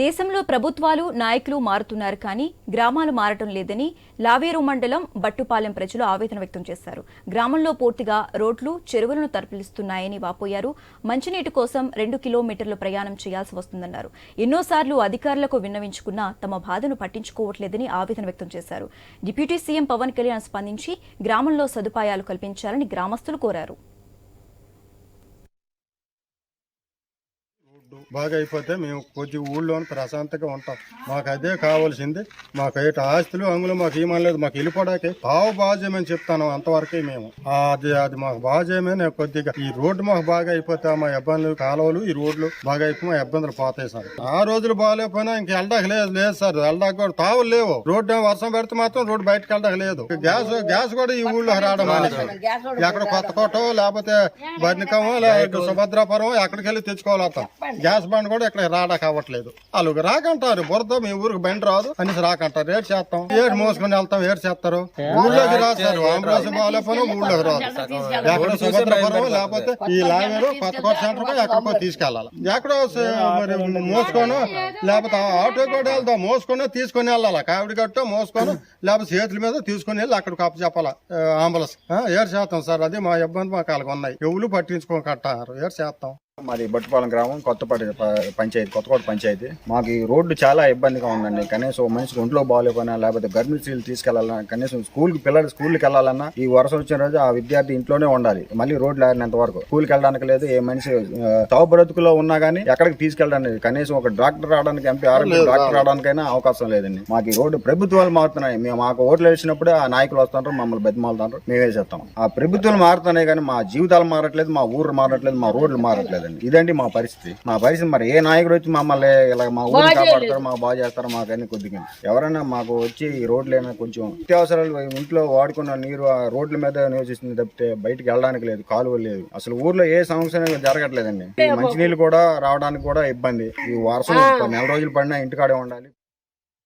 దేశంలో ప్రభుత్వాలు నాయకులు మారుతున్నారు కానీ గ్రామాలు మారటం లేదని లావేరు మండలం బట్టుపాలెం ప్రజలు ఆవేదన వ్యక్తం చేశారు. గ్రామంలో పూర్తిగా రోడ్లు చెరువులను తరలిస్తున్నాయని వాపోయారు. మంచినీటి కోసం రెండు కిలోమీటర్లు ప్రయాణం చేయాల్సి వస్తుందన్నారు. ఎన్నోసార్లు అధికారులకు విన్నవించుకున్నా తమ బాధను పట్టించుకోవట్లేదని ఆవేదన వ్యక్తం చేశారు. డిప్యూటీ సీఎం పవన్ కళ్యాణ్ స్పందించి గ్రామంలో సదుపాయాలు కల్పించాలని గ్రామస్తులు కోరారు. బాగా అయిపోతే మేము కొద్ది ఊళ్ళో ప్రశాంతంగా ఉంటాం. మాకు అదే కావాల్సింది. మాకు అయితే ఆస్తులు అంగులు మాకు ఏమనలేదు మాకు వెళ్ళిపోవడానికి బాగా బాగా చేయమని చెప్తాను అంతవరకే మేము. అది అది మాకు బాగా చేయమని కొద్దిగా ఈ రోడ్డు మాకు బాగా అయిపోతే మా ఇబ్బందులు కాలువలు ఈ రోడ్లు బాగా అయిపోయి మా ఇబ్బందులు పోతాయి సార్. ఆ రోజులు బాగాలేకపోయినా ఇంక వెళ్ళడానికి లేదు లేదు సార్. వెళ్ళడానికి కూడా తావులు లేవు. రోడ్డు వర్షం పెడితే మాత్రం రోడ్డు బయటకు వెళ్ళడానికి లేదు. గ్యాస్ గ్యాస్ కూడా ఈ ఊళ్ళో రావడం మానేశారు. ఎక్కడ కొత్త కోట లేకపోతే బర్నికమో లేకపోతే సుభద్రాపురం ఎక్కడికి వెళ్ళి తెచ్చుకోవాలి అతను. గ్యాస్ బండ్ కూడా ఇక్కడ రాడా కావట్లేదు వాళ్ళు రాకంటారు బురద మీ ఊరికి బండి రాదు. అనేసి రాకంటారు ఏడు చేస్తాం. ఏడు మోసుకొని వెళ్తాం ఏడు చేస్తారు. ఊళ్ళోకి రాస్తారు సార్ ఆంబులెన్స్ ఊళ్ళోకి రాదు. ఎక్కడ సుభద్రపురం లేకపోతే ఈ లావేరు కొత్త సెంటర్ ఎక్కడికో తీసుకెళ్ళాలి. ఎక్కడో మరి మోసుకొని లేకపోతే ఆటో కూడా వెళ్దాం మోసుకొని తీసుకొని వెళ్ళాలి. కావిడి కట్టో మోసుకొని లేకపోతే చేతుల మీద తీసుకొని వెళ్ళి అక్కడికి అప్పు చెప్పాలి అంబులెన్స్. ఏడు చేస్తాం సార్ అది మా ఇబ్బంది మాకు అలాగ ఉన్నాయి. ఎవరు పట్టించుకోకట్టారు ఏడు చేస్తాం. మాది బట్టుపాలెం గ్రామం కొత్తపాటి పంచాయతీ కొత్తకోట పంచాయతీ. మాకు ఈ రోడ్డు చాలా ఇబ్బందిగా ఉందండి. కనీసం మనిషికి ఒంట్లో బాగాలేకపోయినా లేకపోతే గర్భిణీ స్త్రీలు తీసుకెళ్ళాలన్నా కనీసం స్కూల్కి పిల్లలు స్కూల్కి వెళ్ళాలన్నా ఈ వర్షం వచ్చిన రోజు ఆ విద్యార్థి ఇంట్లోనే ఉండాలి. మళ్ళీ రోడ్లు ఆడినంత వరకు. స్కూల్కి వెళ్ళడానికి లేదు ఏ మనిషి తావు బ్రతుకులో ఉన్నా కానీ ఎక్కడికి తీసుకెళ్ళడానికి కనీసం ఒక డాక్టర్ రావడానికి ఎంపీ ఆరోగ్య డాక్టర్ రావడానికైనా అవకాశం లేదండి. మాకు ఈ రోడ్డు ప్రభుత్వాలు మారుతున్నాయి. మేము మాకు ఓట్లు వేసినప్పుడే ఆ నాయకులు వస్తుంటారు మమ్మల్ని బతిమాలుతుంటారు. మేమే చేస్తాం. ఆ ప్రభుత్వాలు మారుతున్నాయి కానీ మా జీవితాలు మారట్లేదు మా ఊరు మారట్లేదు మా రోడ్లు మారట్లేదండి ఇదండి మా పరిస్థితి. మా పరిస్థితి మరి ఏ నాయకుడు వచ్చి మమ్మల్ని ఇలా మా ఊరు కాపాడతారు మాకు బాగా చేస్తారు మాకని కొద్దిగా ఎవరైనా మాకు వచ్చి ఈ రోడ్లు అయినా కొంచెం నిత్యావసరాలు ఇంట్లో వాడుకున్న నీరు ఆ రోడ్ల మీద నివసిస్తుంది తప్పితే బయటికి వెళ్ళడానికి లేదు కాలువ లేదు. అసలు ఊర్లో ఏ సమస్య జరగట్లేదండి. మంచినీళ్ళు కూడా రావడానికి కూడా ఇబ్బంది. ఈ వర్షం నెల రోజులు పడినా ఇంటికాడే ఉండాలి.